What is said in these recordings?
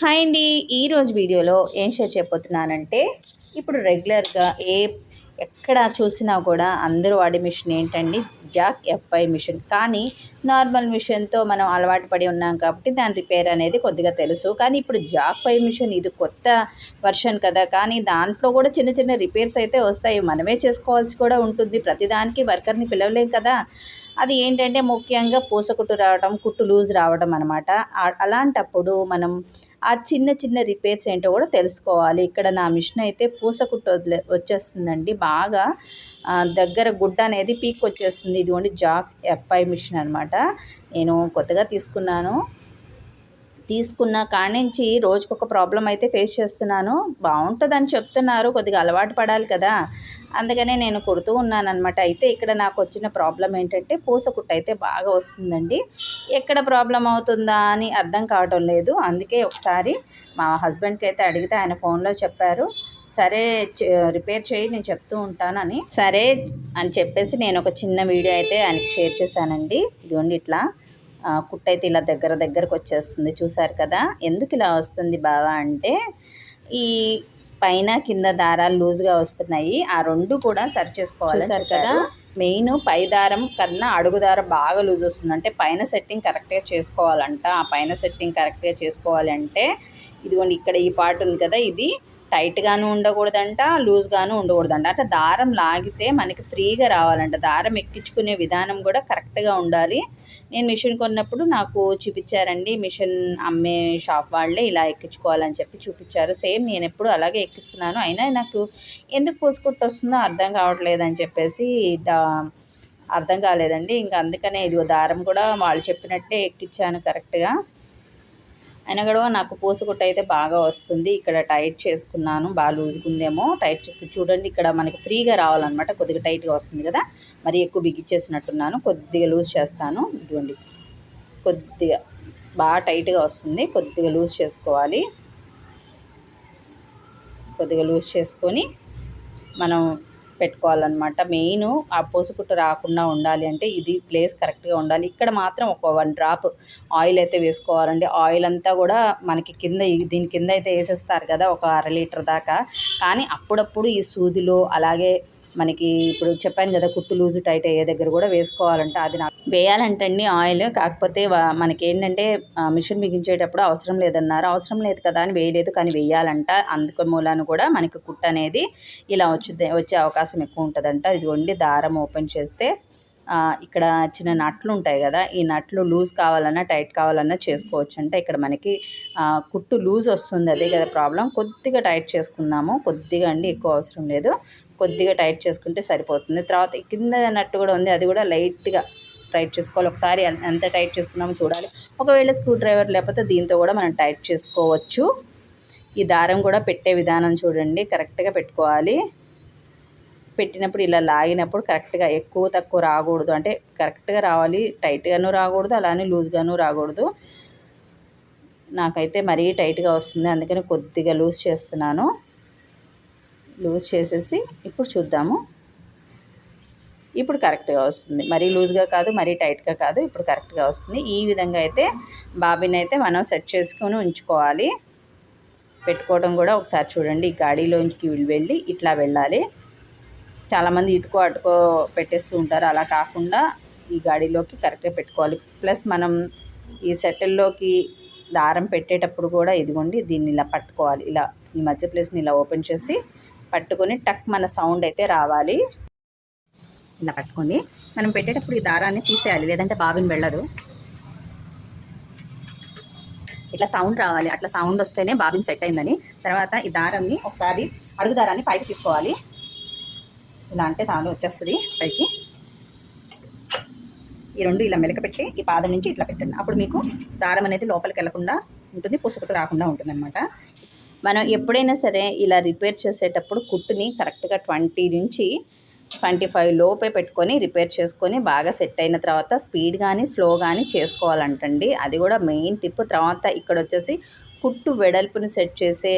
Hi అండి. ఈరోజు వీడియోలో ఏం షేర్ చేయబోతున్నానంటే ఇప్పుడు రెగ్యులర్గా ఏ ఎక్కడ చూసినా కూడా అందరూ వాడే మిషన్ ఏంటండి? Jack FI machine. కానీ నార్మల్ మిషన్తో మనం అలవాటు పడి ఉన్నాం కాబట్టి దాని రిపేర్ అనేది కొద్దిగా తెలుసు. కానీ ఇప్పుడు జాక్ ఫై మిషన్ ఇది కొత్త వర్షన్ కదా. కానీ దాంట్లో కూడా చిన్న చిన్న రిపేర్స్ అయితే వస్తాయి. మనమే చేసుకోవాల్సి కూడా ఉంటుంది. ప్రతిదానికి వర్కర్ని పిలవలేం కదా. అది ఏంటంటే ముఖ్యంగా పూసకుట్టు రావడం కుట్టు లూజ్ రావడం అనమాట అలాంటప్పుడు మనం ఆ చిన్న చిన్న రిపేర్స్ ఏంటో కూడా తెలుసుకోవాలి. ఇక్కడ నా మిషన్ అయితే పూసకుట్టు వదిలే వచ్చేస్తుందండి. బాగా దగ్గర గుడ్డ అనేది పీక్ వచ్చేస్తుంది. ఇదిగోండి జాక్ ఎఫ్ఐ మిషన్ అనమాట నేను కొత్తగా తీసుకున్నాను. తీసుకున్న కానించి రోజుకొక ప్రాబ్లం అయితే ఫేస్ చేస్తున్నాను. బాగుంటుందని చెప్తున్నారు. కొద్దిగా అలవాటు పడాలి కదా. అందుకనే నేను కుడుతూ ఉన్నానమాట అయితే ఇక్కడ నాకు వచ్చిన ప్రాబ్లం ఏంటంటే పూసకుట్టు అయితే బాగా వస్తుందండి. ఎక్కడ ప్రాబ్లం అవుతుందా అని అర్థం కావడం లేదు. అందుకే ఒకసారి మా హస్బెండ్కి అయితే అడిగితే ఆయన ఫోన్లో చెప్పారు. సరే రిపేర్ చేయి నేను చెప్తూ ఉంటానని. సరే అని చెప్పేసి నేను ఒక చిన్న వీడియో అయితే ఆయనకి షేర్ చేశానండి. ఇదిగోండి ఇట్లా. కుట్ట అయితే ఇలా దగ్గర దగ్గరకు వచ్చేస్తుంది. చూసారు కదా? ఎందుకు ఇలా వస్తుంది బావా అంటే ఈ పైన కింద దారాలు లూజ్గా వస్తున్నాయి. ఆ రెండు కూడా సరి చేసుకోవాలి చూసారు కదా? మెయిన్ పై దారం కన్నా అడుగు దారం బాగా లూజ్ వస్తుంది. అంటే పైన సెట్టింగ్ కరెక్ట్గా చేసుకోవాలంట. ఆ పైన సెట్టింగ్ కరెక్ట్గా చేసుకోవాలి అంటే ఇదిగోండి ఇక్కడ ఈ పార్ట్ ఉంది కదా ఇది. టైట్గాను ఉండకూడదంట లూజ్గాను ఉండకూడదంట. అంటే దారం లాగితే మనకి ఫ్రీగా రావాలంట. దారం ఎక్కించుకునే విధానం కూడా కరెక్ట్గా ఉండాలి. నేను మిషన్ కొన్నప్పుడు నాకు చూపించారండి మిషన్ అమ్మే షాప్ వాళ్ళే ఇలా ఎక్కించుకోవాలని చెప్పి చూపించారు. సేమ్ నేను ఎప్పుడు అలాగే ఎక్కిస్తున్నాను. అయినా నాకు ఎందుకు పోసుకుంటూ వస్తుందో అర్థం కావట్లేదని చెప్పేసి అర్థం కాలేదండి. ఇంకా అందుకనే ఇదిగో దారం కూడా వాళ్ళు చెప్పినట్టే ఎక్కించాను కరెక్ట్గా. అయినా కూడా నాకు పూసగుట్ట అయితే బాగా వస్తుంది. ఇక్కడ టైట్ చేసుకున్నాను. బాగా లూజ్గా ఉందేమో టైట్ చేసుకుని చూడండి ఇక్కడ మనకి ఫ్రీగా రావాలన్నమాట. కొద్దిగా టైట్గా వస్తుంది కదా. మరి ఎక్కువ బిగిచ్చేసినట్టున్నాను. కొద్దిగా లూజ్ చేస్తాను. ఇదిగోండి. కొద్దిగా బాగా టైట్గా వస్తుంది. కొద్దిగా లూజ్ చేసుకోవాలి. కొద్దిగా లూజ్ చేసుకొని మనం పెట్టుకోవాలన్నమాట. మెయిన్ ఆ పోసుకుట్టు రాకుండా ఉండాలి అంటే ఇది ప్లేస్ కరెక్ట్గా ఉండాలి. ఇక్కడ మాత్రం ఒక వన్ డ్రాప్ ఆయిల్ అయితే వేసుకోవాలండి. ఆయిల్ అంతా కూడా మనకి కింద దీని కింద అయితే వేసేస్తారు కదా ఒక అర లీటర్ దాకా. కానీ అప్పుడప్పుడు ఈ సూదిలో అలాగే మనకి ఇప్పుడు చెప్పాను కదా కుట్టు లూజు టైట్ అయ్యే దగ్గర కూడా వేసుకోవాలంటే. అది నాకు వేయాలంటండి ఆయిల్. కాకపోతే మనకి ఏంటంటే మిషన్ బిగించేటప్పుడు అవసరం లేదన్నారు. అవసరం లేదు కదా అని వేయలేదు కానీ వేయాలంట. అందుకు మూలాను కూడా మనకి కుట్టు అనేది ఇలా వచ్చే వచ్చే అవకాశం ఎక్కువ ఉంటుందంట. ఇది వండి దారం ఓపెన్ చేస్తే ఇక్కడ చిన్న నట్లు ఉంటాయి కదా ఈ నట్లు లూజ్ కావాలన్నా టైట్ కావాలన్నా చేసుకోవచ్చు అంటే ఇక్కడ మనకి కుట్టు లూజ్ వస్తుంది. అదే కదా ప్రాబ్లం. కొద్దిగా టైట్ చేసుకుందాము. కొద్దిగా అండి ఎక్కువ అవసరం లేదు. కొద్దిగా టైట్ చేసుకుంటే సరిపోతుంది. తర్వాత కింద నట్టు కూడా ఉంది. అది కూడా లైట్గా టైట్ చేసుకోవాలి. ఒకసారి ఎంత టైట్ చేసుకున్నామో చూడాలి. ఒకవేళ స్క్రూ డ్రైవర్ లేకపోతే దీంతో కూడా మనం టైట్ చేసుకోవచ్చు. ఈ దారం కూడా పెట్టే విధానం చూడండి. కరెక్ట్గా పెట్టుకోవాలి. పెట్టినప్పుడు ఇలా లాగినప్పుడు కరెక్ట్గా ఎక్కువ తక్కువ రాకూడదు. అంటే కరెక్ట్గా రావాలి. టైట్గాను రాకూడదు. అలానే లూజ్గాను రాకూడదు. నాకైతే మరీ టైట్గా వస్తుంది. అందుకని కొద్దిగా లూజ్ చేస్తున్నాను. లూజ్ చేసేసి ఇప్పుడు చూద్దాము. ఇప్పుడు కరెక్ట్గా వస్తుంది. మరీ లూజ్గా కాదు మరీ టైట్గా కాదు ఇప్పుడు కరెక్ట్గా వస్తుంది. ఈ విధంగా అయితే బాబిని అయితే మనం సెట్ చేసుకొని ఉంచుకోవాలి. పెట్టుకోవడం కూడా ఒకసారి చూడండి. ఈ గాడీలోకి వెళ్ళి ఇట్లా వెళ్ళాలి. చాలామంది ఇటుకో అటుకో పెట్టేస్తూ ఉంటారు. అలా కాకుండా ఈ గాడిలోకి కరెక్ట్గా పెట్టుకోవాలి. ప్లస్ మనం ఈ సెటిల్లోకి దారం పెట్టేటప్పుడు కూడా ఇదిగోండి దీన్ని ఇలా పట్టుకోవాలి. ఇలా ఈ మధ్య ప్లేస్ని ఇలా ఓపెన్ చేసి పట్టుకొని టక్ మన సౌండ్ అయితే రావాలి. ఇలా పట్టుకొని మనం పెట్టేటప్పుడు ఈ దారాన్ని తీసేయాలి లేదంటే బాబిని వెళ్ళదు ఇట్లా సౌండ్ రావాలి అట్లా సౌండ్ వస్తేనే బాబిన్ సెట్ అయిందని. తర్వాత ఈ దారాన్ని ఒకసారి అడుగు దారాన్ని పైకి తీసుకోవాలి. ఇలా అంటే చాలా వచ్చేస్తుంది పైకి. ఈ రెండు ఇలా మెలకపెట్టి ఈ పాదం నుంచి ఇట్లా పెట్టండి. అప్పుడు మీకు దారం అనేది లోపలికి వెళ్ళకుండా ఉంటుంది పుసుకుతూ రాకుండా ఉంటుంది అనమాట మనం ఎప్పుడైనా సరే ఇలా రిపేర్ చేసేటప్పుడు కుట్టుని కరెక్ట్గా ట్వంటీ నుంచి ట్వంటీ ఫైవ్ లోపే పెట్టుకొని రిపేర్ చేసుకొని బాగా సెట్ అయిన తర్వాత స్పీడ్ కానీ స్లో కానీ చేసుకోవాలంటండి. అది కూడా మెయిన్ టిప్. తర్వాత ఇక్కడ వచ్చేసి కుట్టు వెడల్పుని సెట్ చేసే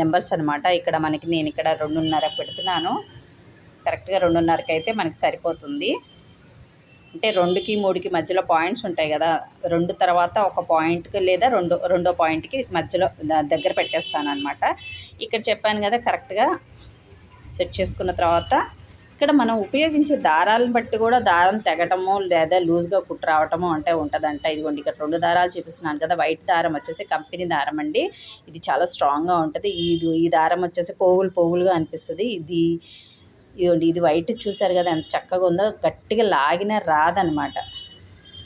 నెంబర్స్ అనమాట ఇక్కడ మనకి నేను ఇక్కడ రెండున్నర పెడుతున్నాను. కరెక్ట్గా రెండున్నరకి అయితే మనకి సరిపోతుంది. అంటే రెండుకి మూడుకి మధ్యలో పాయింట్స్ ఉంటాయి కదా. రెండు తర్వాత ఒక పాయింట్కి లేదా రెండు రెండో పాయింట్కి మధ్యలో దగ్గర పెట్టేస్తాను అనమాట ఇక్కడ చెప్పాను కదా కరెక్ట్గా సెట్ చేసుకున్న తర్వాత ఇక్కడ మనం ఉపయోగించే దారాలను బట్టి కూడా దారం తెగటము లేదా లూజ్గా కుట్రావటము అంటే ఉంటుందంట. ఇదిగోండి ఇక్కడ రెండు దారాలు చూపిస్తున్నాను కదా. వైట్ దారం వచ్చేసి కంపెనీ దారం అండి. ఇది చాలా స్ట్రాంగ్గా ఉంటుంది. ఇది ఈ దారం వచ్చేసి పోగులు పోగులుగా అనిపిస్తుంది. ఇది ఇదిగోండి ఇది వైట్ చూసారు కదా ఎంత చక్కగా ఉందో గట్టిగా లాగినా రాదనమాట.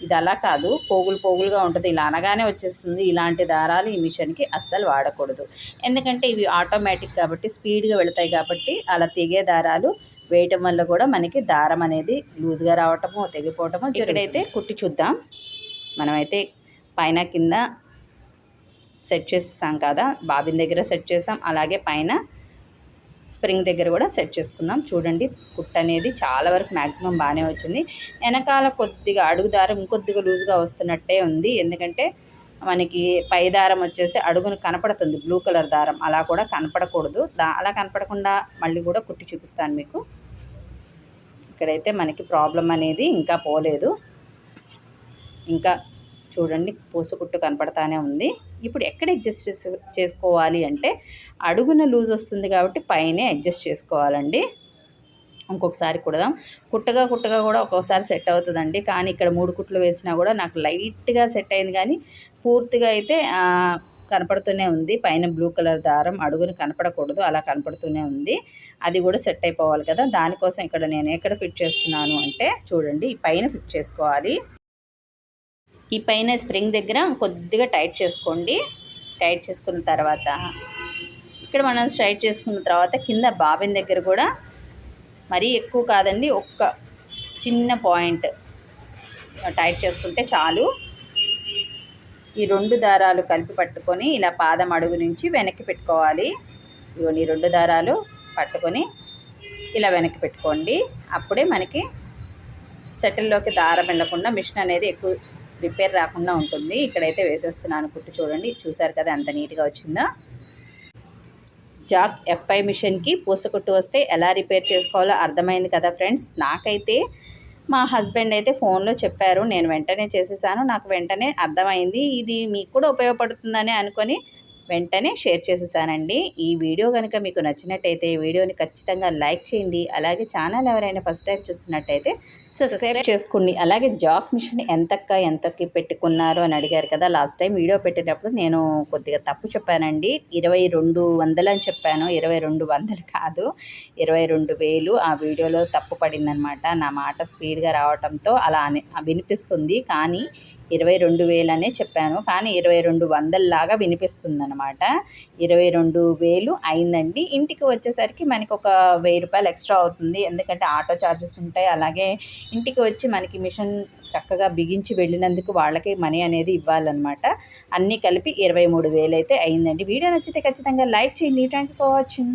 ఇది అలా కాదు పోగులు పోగులుగా ఉంటుంది. ఇలా అనగానే వచ్చేస్తుంది ఇలాంటి దారాలు ఈ మిషన్కి అస్సలు వాడకూడదు. ఎందుకంటే ఇవి ఆటోమేటిక్ కాబట్టి స్పీడ్గా వెళతాయి కాబట్టి అలా తెగే దారాలు వేయటం వల్ల కూడా మనకి దారం అనేది లూజ్గా రావటము తెగిపోవటము ఇక్కడైతే కుట్టి చూద్దాం. మనమైతే పైన కింద సెట్ చేసేసాం కదా బాబిన్ దగ్గర సెట్ చేసాం. అలాగే పైన స్ప్రింగ్ దగ్గర కూడా సెట్ చేసుకున్నాం చూడండి కుట్ అనేది చాలా వరకు మ్యాక్సిమం బాగానే వచ్చింది. వెనకాల కొద్దిగా అడుగు దారం ఇంకొద్దిగా లూజ్గా వస్తున్నట్టే ఉంది. ఎందుకంటే మనకి పై దారం వచ్చేసి అడుగును కనపడుతుంది. బ్లూ కలర్ దారం. అలా కూడా కనపడకూడదు. దా అలా కనపడకుండా మళ్ళీ కూడా కుట్టి చూపిస్తాను మీకు. ఇక్కడైతే మనకి ప్రాబ్లం అనేది ఇంకా పోలేదు. ఇంకా చూడండి పూసకుట్టు కనపడతానే ఉంది. ఇప్పుడు ఎక్కడ అడ్జస్ట్ చేసు- చేసుకోవాలి అంటే అడుగున లూజ్ వస్తుంది కాబట్టి పైనే అడ్జస్ట్ చేసుకోవాలండి. ఇంకొకసారి కుడదాం. కుట్టగా కుట్టగా కూడా ఒక్కొక్కసారి సెట్ అవుతుందండి. కానీ ఇక్కడ మూడు కుట్లు వేసినా కూడా నాకు లైట్గా సెట్ అయింది కానీ పూర్తిగా అయితే కనపడుతూనే ఉంది. పైన బ్లూ కలర్ దారం అడుగుని కనపడకూడదు. అలా కనపడుతూనే ఉంది. అది కూడా సెట్ అయిపోవాలి కదా. దానికోసం ఇక్కడ నేను ఎక్కడ ఫిట్ చేస్తున్నాను అంటే చూడండి. ఈ పైన ఫిట్ చేసుకోవాలి. ఈ పైన స్ప్రింగ్ దగ్గర కొద్దిగా టైట్ చేసుకోండి. టైట్ చేసుకున్న తర్వాత ఇక్కడ మనం స్ట్రైట్ చేసుకున్న తర్వాత కింద బాబిన్ దగ్గర కూడా మరీ ఎక్కువ కాదండి ఒక్క చిన్న పాయింట్ టైట్ చేసుకుంటే చాలు. ఈ రెండు దారాలు కలిపి పట్టుకొని ఇలా పాదం అడుగు నుంచి వెనక్కి పెట్టుకోవాలి. ఇవన్నీ ఈ రెండు దారాలు పట్టుకొని ఇలా వెనక్కి పెట్టుకోండి. అప్పుడే మనకి సెటిల్లోకి దారం వెళ్ళకుండా మిషన్ అనేది ఎక్కువ రిపేర్ రాకుండా ఉంటుంది. ఇక్కడైతే వేసేస్తున్నాను కుట్టు చూడండి. చూసారు కదా ఎంత నీట్గా వచ్చిందో. జాక్ ఎఫ్ఐ మిషన్కి పూసకుట్టు వస్తే ఎలా రిపేర్ చేసుకోవాలో అర్థమైంది కదా ఫ్రెండ్స్. నాకైతే మా హస్బెండ్ అయితే ఫోన్లో చెప్పారు. నేను వెంటనే చేసేసాను. నాకు వెంటనే అర్థమైంది. ఇది మీకు కూడా ఉపయోగపడుతుందని అనుకొని వెంటనే షేర్ చేసేసానండి. ఈ వీడియో కనుక మీకు నచ్చినట్టయితే వీడియోని ఖచ్చితంగా లైక్ చేయండి. అలాగే ఛానల్ ఎవరైనా ఫస్ట్ టైం చూస్తున్నట్టయితే సబ్స్క్రైబ్ చేసుకోండి. అలాగే జాబ్ మిషన్ ఎంతక్క ఎంతకి పెట్టుకున్నారు అని అడిగారు కదా లాస్ట్ టైం వీడియో పెట్టేటప్పుడు నేను కొద్దిగా తప్పు చెప్పానండి. ఇరవై రెండు వందలు అని చెప్పాను. ఇరవై రెండు వందలు కాదు ఇరవై రెండు వేలు ఆ వీడియోలో తప్పు పడిందనమాట నా మాట స్పీడ్గా రావడంతో అలా అని వినిపిస్తుంది. కానీ ఇరవై రెండు వేలనే చెప్పాను. కానీ ఇరవై రెండు వందల్లాగా వినిపిస్తుంది అనమాట ఇరవై రెండు వేలు అయిందండి. ఇంటికి వచ్చేసరికి మనకి ఒక వెయ్యి రూపాయలు ఎక్స్ట్రా అవుతుంది. ఎందుకంటే ఆటో ఛార్జెస్ ఉంటాయి. అలాగే ఇంటికి వచ్చి మనకి మిషన్ చక్కగా బిగించి వెళ్ళినందుకు వాళ్ళకి మనీ అనేది ఇవ్వాలన్నమాట. అన్నీ కలిపి ఇరవై మూడు వేలు అయితే అయిందండి. వీడియో నచ్చితే ఖచ్చితంగా లైక్ చేయండి. Thank you for watching.